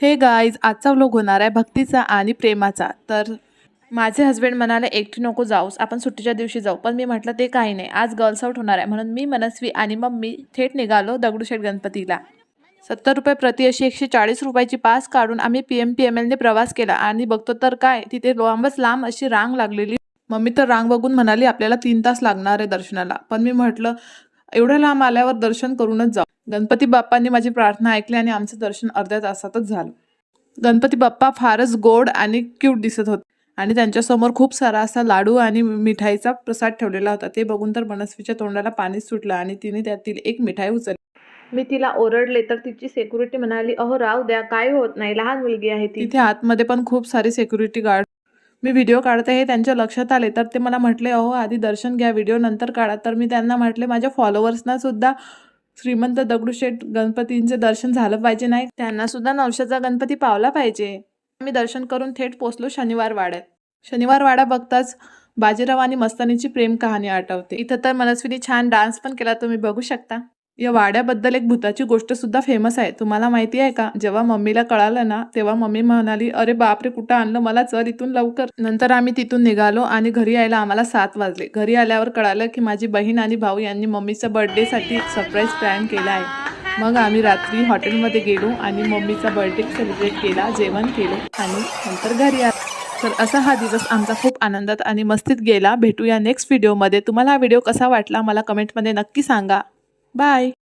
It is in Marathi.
हे गाईज आजचा व्लॉग होणार आहे भक्तीचा आणि प्रेमाचा. तर माझे हस्बंड म्हणाले एकटी नको जाऊस आपण सुट्टीच्या दिवशी जाऊ. पण मी म्हटलं ते काही नाही. आज गर्ल्स आउट होणार आहे. म्हणून मी मनस्वी आणि मम्मी थेट निघालो दगडूशेठ गणपतीला. सत्तर रुपये प्रति अशी एकशे चाळीस रुपयाची पास काढून आम्ही पी एम पी एम एलने प्रवास केला. आणि बघतो तर काय तिथे लांबच लांब अशी रांग लागलेली. मम्मी तर रांग बघून म्हणाली आपल्याला तीन तास लागणार आहे दर्शनाला. पण मी म्हटलं एवढ्या लांब आल्यावर दर्शन करूनच जाऊ. गणपती बाप्पांनी माझी प्रार्थना ऐकली आणि आमचं दर्शन अर्ध्या तासातच झालं. गणपती बाप्पा फारच गोड आणि क्यूट दिसत होते. आणि त्यांच्यासमोर खूप सारा असा लाडू आणि मिठाईचा प्रसाद ठेवलेला होता. ते बघून तर मनस्वीच्या तोंडाला पाणी सुटलं आणि तिने त्यातील एक मिठाई उचलली. मी तिला ओरडले तर तिची सेक्युरिटी म्हणाली अहो राव द्या काय होत नाही लहान मुलगी आहे तिथे आतमध्ये पण खूप सारे सेक्युरिटी गार्ड मी व्हिडिओ काढते हे त्यांच्या लक्षात आले. तर ते मला म्हटले अहो आधी दर्शन घ्या व्हिडिओ नंतर काढा. तर मी त्यांना म्हटले माझ्या फॉलोअर्सना सुद्धा श्रीमंत दगडूशेठ गणपतींचे दर्शन झालं पाहिजे नाही? त्यांना सुद्धा नवशाचा गणपती पावला पाहिजे. मी दर्शन करून थेट पोचलो शनिवार वाड्यात. शनिवार वाडा बघताच बाजीराव आणि मस्तानीची प्रेम कहाणी आठवते. इथं तर मनस्विनी छान डान्स पण केला तुम्ही बघू शकता. या वाड्याबद्दल एक भूताची गोष्ट सुद्धा फेमस आहे. तुम्हाला माहिती आहे का? जेव्हा मम्मीला कळालं ना तेव्हा मम्मी म्हणाली अरे बापरे कुठं आणलं? मला चल इथून लवकर. नंतर आम्ही तिथून निघालो आणि घरी यायला आम्हाला सात वाजले. घरी आल्यावर कळालं की माझी बहीण आणि भाऊ यांनी मम्मीचा बर्थडेसाठी सरप्राईज प्लॅन केला आहे. मग आम्ही रात्री हॉटेलमध्ये गेलो आणि मम्मीचा बर्थडे सेलिब्रेट केला जेवण केलं आणि नंतर घरी आलो. तर असा हा दिवस आमचा खूप आनंदात आणि मस्तीत गेला. भेटूया नेक्स्ट व्हिडिओमध्ये तुम्हाला हा व्हिडिओ कसा वाटला? मला कमेंटमध्ये नक्की सांगा. Bye.